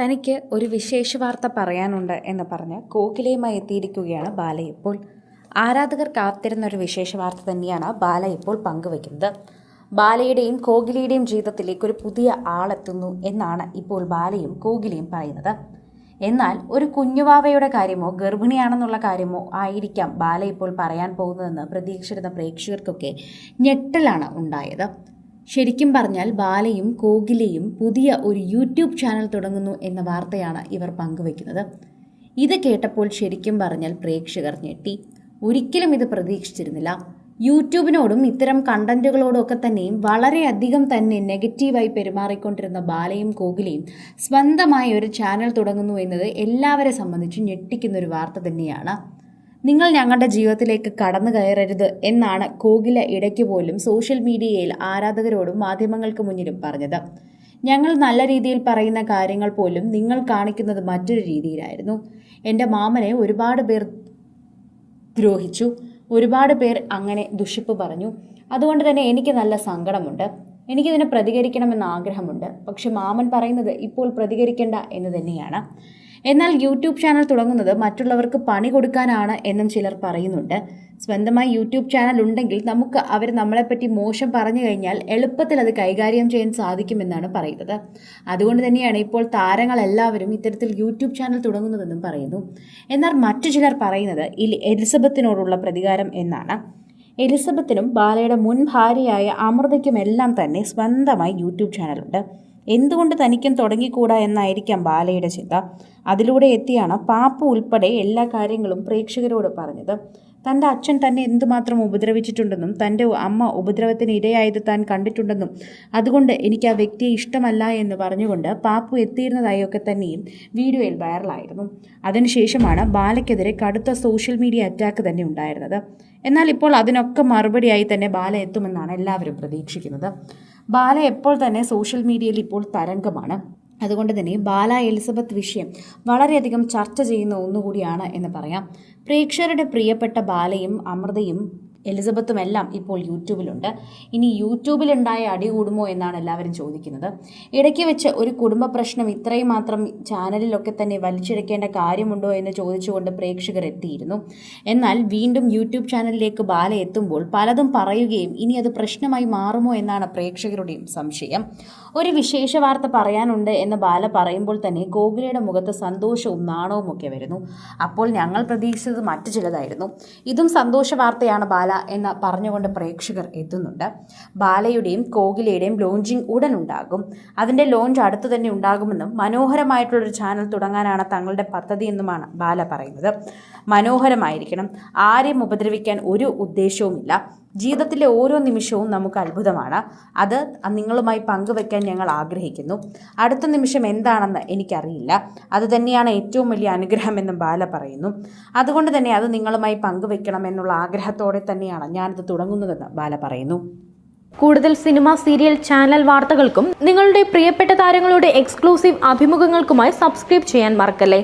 തനിക്ക് ഒരു വിശേഷ വാർത്ത പറയാനുണ്ട് എന്ന് പറഞ്ഞ് കോകിലയുമായി എത്തിയിരിക്കുകയാണ് ബാല ഇപ്പോൾ. ആരാധകർ കാത്തിരുന്ന ഒരു വിശേഷ വാർത്ത തന്നെയാണ് ബാല ഇപ്പോൾ പങ്കുവയ്ക്കുന്നത്. ബാലയുടെയും കോകിലിയുടെയും ജീവിതത്തിലേക്ക് ഒരു പുതിയ ആളെത്തുന്നു എന്നാണ് ഇപ്പോൾ ബാലയും കോകിലിയും പറയുന്നത്. എന്നാൽ ഒരു കുഞ്ഞുവാവയുടെ കാര്യമോ ഗർഭിണിയാണെന്നുള്ള കാര്യമോ ആയിരിക്കാം ബാല ഇപ്പോൾ പറയാൻ പോകുന്നതെന്ന് പ്രതീക്ഷിച്ചിരുന്ന പ്രേക്ഷകർക്കൊക്കെ ഞെട്ടലാണ് ഉണ്ടായത്. ശരിക്കും പറഞ്ഞാൽ ബാലയും കോകിലയും പുതിയ ഒരു യൂട്യൂബ് ചാനൽ തുടങ്ങുന്നു എന്ന വാർത്തയാണ് ഇവർ പങ്കുവയ്ക്കുന്നത്. ഇത് കേട്ടപ്പോൾ ശരിക്കും പറഞ്ഞാൽ പ്രേക്ഷകർ ഞെട്ടി. ഒരിക്കലും ഇത് പ്രതീക്ഷിച്ചിരുന്നില്ല. യൂട്യൂബിനോടും ഇത്തരം കണ്ടന്റുകളോടും ഒക്കെ തന്നെയും വളരെയധികം തന്നെ നെഗറ്റീവായി പെരുമാറിക്കൊണ്ടിരുന്ന ബാലയും കോകിലയും സ്വന്തമായി ഒരു ചാനൽ തുടങ്ങുന്നു എന്നത് എല്ലാവരെ സംബന്ധിച്ച് ഞെട്ടിക്കുന്നൊരു വാർത്ത തന്നെയാണ്. നിങ്ങൾ ഞങ്ങളുടെ ജീവിതത്തിലേക്ക് കടന്നു കയറരുത് എന്നാണ് കോകില ഇടയ്ക്ക് പോലും സോഷ്യൽ മീഡിയയിൽ ആരാധകരോടും മാധ്യമങ്ങൾക്ക് മുന്നിലും പറഞ്ഞത്. ഞങ്ങൾ നല്ല രീതിയിൽ പറയുന്ന കാര്യങ്ങൾ പോലും നിങ്ങൾ കാണിക്കുന്നത് മറ്റൊരു രീതിയിലായിരുന്നു. എന്റെ മാമനെ ഒരുപാട് പേർ ദ്രോഹിച്ചു ഒരുപാട് പേർ അങ്ങനെ ദുഷിപ്പ് പറഞ്ഞു. അതുകൊണ്ട് തന്നെ എനിക്ക് നല്ല സങ്കടമുണ്ട്. എനിക്കിതിനെ പ്രതികരിക്കണമെന്ന് ആഗ്രഹമുണ്ട്. പക്ഷെ മാമൻ പറയുന്നത് ഇപ്പോൾ പ്രതികരിക്കേണ്ട എന്ന് തന്നെയാണ്. എന്നാൽ യൂട്യൂബ് ചാനൽ തുടങ്ങുന്നത് മറ്റുള്ളവർക്ക് പണി കൊടുക്കാനാണ് എന്നും ചിലർ പറയുന്നുണ്ട്. സ്വന്തമായി യൂട്യൂബ് ചാനൽ ഉണ്ടെങ്കിൽ നമുക്ക് അവർ നമ്മളെപ്പറ്റി മോശം പറഞ്ഞു കഴിഞ്ഞാൽ എളുപ്പത്തിൽ അത് കൈകാര്യം ചെയ്യാൻ സാധിക്കുമെന്നാണ് പറയുന്നത്. അതുകൊണ്ട് തന്നെയാണ് ഇപ്പോൾ താരങ്ങളെല്ലാവരും ഇത്തരത്തിൽ യൂട്യൂബ് ചാനൽ തുടങ്ങുന്നതെന്നും പറയുന്നു. എന്നാൽ മറ്റു ചിലർ പറയുന്നത് ഈ എലിസബത്തിനോടുള്ള പ്രതികാരം എന്നാണ്. എലിസബത്തിനും ബാലയുടെ മുൻ ഭാര്യയായ അമൃതയ്ക്കുമെല്ലാം തന്നെ സ്വന്തമായി യൂട്യൂബ് ചാനലുണ്ട് എന്തുകൊണ്ട് തനിക്കും തുടങ്ങിക്കൂടാ എന്നായിരിക്കാം ബാലയുടെ ചിന്ത. അതിലൂടെ എത്തിയാണ് പാപ്പു ഉൾപ്പെടെ എല്ലാ കാര്യങ്ങളും പ്രേക്ഷകരോട് പറഞ്ഞത്. തന്റെ അച്ഛൻ തന്നെ എന്തുമാത്രം ഉപദ്രവിച്ചിട്ടുണ്ടെന്നും തന്റെ അമ്മ ഉപദ്രവത്തിന് ഇരയായത് താൻ കണ്ടിട്ടുണ്ടെന്നും അതുകൊണ്ട് എനിക്ക് ആ വ്യക്തിയെ ഇഷ്ടമല്ല എന്ന് പറഞ്ഞുകൊണ്ട് പാപ്പു എത്തിയിരുന്നതായൊക്കെ തന്നെയും വീഡിയോയിൽ വൈറലായിരുന്നു. അതിനുശേഷമാണ് ബാലയ്ക്കെതിരെ കടുത്ത സോഷ്യൽ മീഡിയ അറ്റാക്ക് തന്നെ ഉണ്ടായിരുന്നത്. എന്നാൽ ഇപ്പോൾ അതിനൊക്കെ മറുപടിയായി തന്നെ ബാല എത്തുമെന്നാണ് എല്ലാവരും പ്രതീക്ഷിക്കുന്നത്. ബാല എപ്പോൾ തന്നെ സോഷ്യൽ മീഡിയയിൽ ഇപ്പോൾ തരംഗമാണ്. അതുകൊണ്ട് തന്നെ ബാല എലിസബത്ത് വിഷയം വളരെയധികം ചർച്ച ചെയ്യുന്ന ഒന്നുകൂടിയാണ് എന്ന് പറയാം. പ്രേക്ഷകരുടെ പ്രിയപ്പെട്ട ബാലയും അമൃതയും എലിസബത്തും എല്ലാം ഇപ്പോൾ യൂട്യൂബിലുണ്ട്. ഇനി യൂട്യൂബിലുണ്ടായ അടി കൂടുമോ എന്നാണ് എല്ലാവരും ചോദിക്കുന്നത്. ഇടയ്ക്ക് വെച്ച് ഒരു കുടുംബ പ്രശ്നം ഇത്രയും മാത്രം ചാനലിലൊക്കെ തന്നെ വലിച്ചെടുക്കേണ്ട കാര്യമുണ്ടോ എന്ന് ചോദിച്ചുകൊണ്ട് പ്രേക്ഷകർ എത്തിയിരുന്നു. എന്നാൽ വീണ്ടും യൂട്യൂബ് ചാനലിലേക്ക് ബാല എത്തുമ്പോൾ പലതും പറയുകയും ഇനി അത് പ്രശ്നമായി മാറുമോ എന്നാണ് പ്രേക്ഷകരുടെയും സംശയം. ഒരു വിശേഷ വാർത്ത പറയാനുണ്ട് എന്ന് ബാല പറയുമ്പോൾ തന്നെ ഗോകുലയുടെ മുഖത്ത് സന്തോഷവും നാണവും ഒക്കെ വരുന്നു. അപ്പോൾ ഞങ്ങൾ പ്രതീക്ഷിച്ചത് മറ്റു ചിലതായിരുന്നു. ഇതും സന്തോഷ വാർത്തയാണ് ബാല എന്ന് പറഞ്ഞുകൊണ്ട് പ്രേക്ഷകർ എത്തുന്നുണ്ട്. ബാലയുടെയും കോകിലയുടെയും ലോഞ്ചിങ് ഉടൻ ഉണ്ടാകും അതിന്റെ ലോഞ്ച് അടുത്തു തന്നെ ഉണ്ടാകുമെന്നും മനോഹരമായിട്ടുള്ളൊരു ചാനൽ തുടങ്ങാനാണ് തങ്ങളുടെ പദ്ധതി എന്നുമാണ് ബാല പറയുന്നത്. മനോഹരമായിരിക്കണം. ആരെയും ഉപദ്രവിക്കാൻ ഒരു ഉദ്ദേശവുമില്ല. ജീവിതത്തിലെ ഓരോ നിമിഷവും നമുക്ക് അത്ഭുതമാണ്. അത് നിങ്ങളുമായി പങ്കുവെക്കാൻ ഞങ്ങൾ ആഗ്രഹിക്കുന്നു. അടുത്ത നിമിഷം എന്താണെന്ന് എനിക്കറിയില്ല. അതുതന്നെയാണ് ഏറ്റവും വലിയ അനുഗ്രഹമെന്നും ബാല പറയുന്നു. അതുകൊണ്ട് തന്നെ അത് നിങ്ങളുമായി പങ്കുവെക്കണം എന്നുള്ള ആഗ്രഹത്തോടെ തന്നെയാണ് ഞാനിത് തുടങ്ങുന്നതെന്ന് ബാല പറയുന്നു. കൂടുതൽ സിനിമ സീരിയൽ ചാനൽ വാർത്തകൾക്കും നിങ്ങളുടെ പ്രിയപ്പെട്ട താരങ്ങളുടെ എക്സ്ക്ലൂസീവ് അഭിമുഖങ്ങൾക്കുമായി സബ്സ്ക്രൈബ് ചെയ്യാൻ മറക്കല്ലേ?